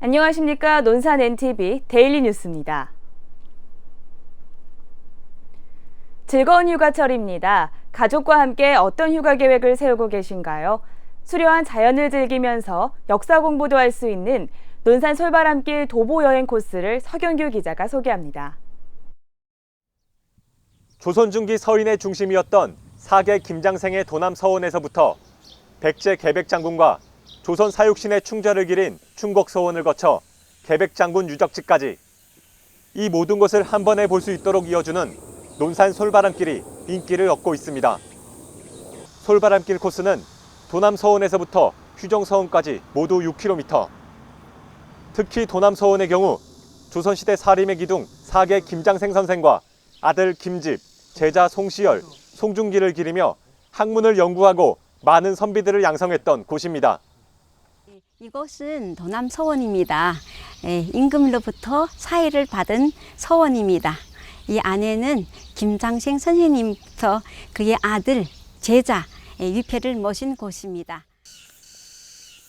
안녕하십니까. 논산 NTV 데일리 뉴스입니다. 즐거운 휴가철입니다. 가족과 함께 어떤 휴가 계획을 세우고 계신가요? 수려한 자연을 즐기면서 역사 공부도 할 수 있는 논산 솔바람길 도보 여행 코스를 서경규 기자가 소개합니다. 조선 중기 서인의 중심이었던 사계 김장생의 도남 서원에서부터 백제 계백장군과 조선 사육신의 충절을 기린 충곡 서원을 거쳐 계백장군 유적지까지 이 모든 것을 한 번에 볼 수 있도록 이어주는 논산 솔바람길이 인기를 얻고 있습니다. 솔바람길 코스는 도남 서원에서부터 휴정 서원까지 모두 6km. 특히 도남 서원의 경우 조선시대 사림의 기둥 사계 김장생 선생과 아들 김집, 제자 송시열, 송중기를 기리며 학문을 연구하고 많은 선비들을 양성했던 곳입니다. 이곳은 도남 서원입니다. 예, 임금으로부터 사의를 받은 서원입니다. 이 안에는 김장생 선생님부터 그의 아들, 제자, 예, 위패를 모신 곳입니다.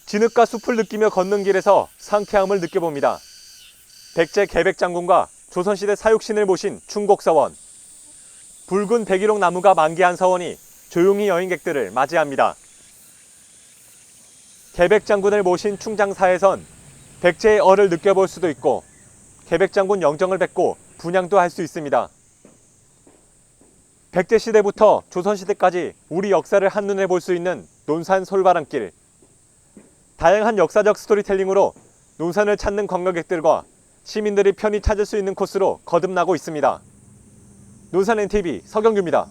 진흙과 숲을 느끼며 걷는 길에서 상쾌함을 느껴봅니다. 백제 계백장군과 조선시대 사육신을 모신 충곡서원. 붉은 백일홍 나무가 만개한 서원이 조용히 여행객들을 맞이합니다. 계백장군을 모신 충장사에선 백제의 얼을 느껴볼 수도 있고 계백장군 영정을 뵙고 분양도 할 수 있습니다. 백제 시대부터 조선 시대까지 우리 역사를 한눈에 볼 수 있는 논산 솔바람길. 다양한 역사적 스토리텔링으로 논산을 찾는 관광객들과 시민들이 편히 찾을 수 있는 코스로 거듭나고 있습니다. 논산 NTV 서경규입니다.